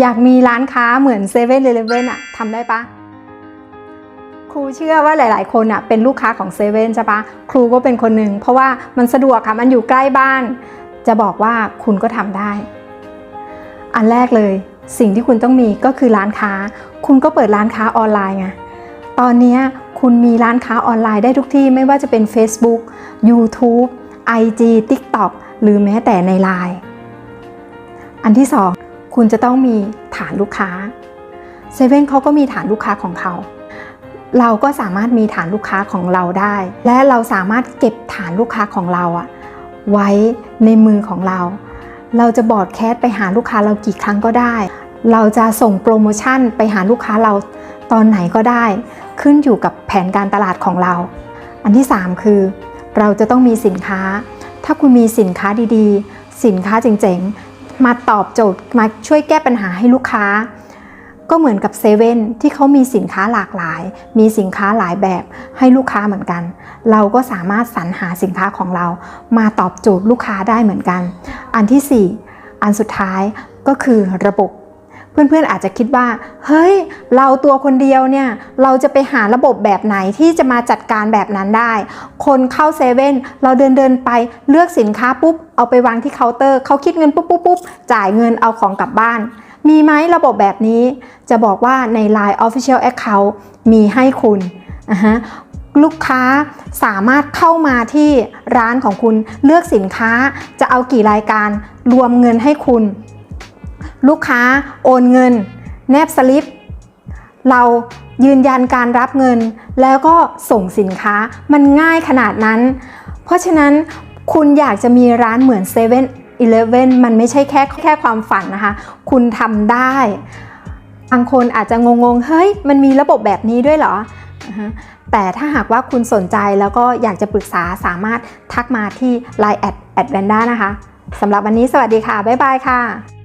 อยากมีร้านค้าเหมือนเซเว่นเลเว่นอะทำได้ปะครูเชื่อว่าหลาย ๆ คนอะเป็นลูกค้าของเซเว่นใช่ปะครูก็เป็นคนหนึ่งเพราะว่ามันสะดวกค่ะมันอยู่ใกล้บ้าน จะบอกว่าคุณก็ทำได้ อันแรกเลยสิ่งที่คุณต้องมีก็คือร้านค้า คุณก็เปิดร้านค้าออนไลน์ไงตอนนี้คุณมีร้านค้าออนไลน์ได้ทุกที่ไม่ว่าจะเป็น Facebook YouTube IG TikTok หรือแม้แต่ใน Line อันที่สอง คุณจะต้องมีฐานลูกค้าเซเว่นเขาก็มีฐานลูกค้าของเขา เราก็สามารถมีฐานลูกค้าของเราได้ และเราสามารถเก็บฐานลูกค้าของเราอะไว้ในมือของเรา เราจะบอร์ดแคสไปหาลูกค้าเรากี่ครั้งก็ได้ เราจะส่งโปรโมชั่นไปหาลูกค้าเราตอนไหนก็ได้ ขึ้นอยู่กับแผนการตลาดของเรา อันที่ 3 คือ เราจะต้องมีสินค้า ถ้าคุณมีสินค้าดีๆ สินค้าเจ๋งๆ มาตอบโจทย์มาช่วยแก้ปัญหาให้ลูกค้า ก็เหมือนกับเซเว่นที่เขามีสินค้าหลากหลาย มีสินค้าหลายแบบให้ลูกค้าเหมือนกัน เราก็สามารถสรรหาสินค้าของเรา มาตอบโจทย์ลูกค้าได้เหมือนกัน อันที่ 4 อันสุดท้ายก็คือระบบ เพื่อนๆอาจจะคิดว่า เฮ้ย เราตัวคนเดียวเนี่ย เราจะไปหาระบบแบบไหนที่จะมาจัดการแบบนั้นได้ คนเข้าเซเว่นเราเดินเดินไปเลือกสินค้าปุ๊บ เอาไปวางที่เคาน์เตอร์เขาคิดเงินปุ๊บปุ๊บปุ๊บจ่ายเงินเอาของกลับบ้าน มีไหมระบบแบบนี้ จะบอกว่าใน Line Official Account มีให้คุณอะฮะลูกค้าสามารถเข้ามาที่ร้านของคุณเลือกสินค้าจะเอากี่รายการรวมเงินให้คุณ ลูกค้าโอนเงิน แนบสลิป เรายืนยันการรับเงิน แล้วก็ส่งสินค้ามันง่ายขนาดนั้น เพราะฉะนั้นคุณอยากจะมีร้านเหมือน7 e เ e ่ e อมันไม่ใช่แค่แค่ความฝันนะคะ คุณทำได้บางคนอาจจะงงๆ เฮ้ย มันมีระบบแบบนี้ด้วยเหรอ แต่ถ้าหากว่าคุณสนใจแล้วก็อยากจะปรึกษาสามารถทักมาที่ Line แอดแอดแวนด้านะคะสำหรับวันนี้สวัสดีค่ะ บ๊ายบายค่ะ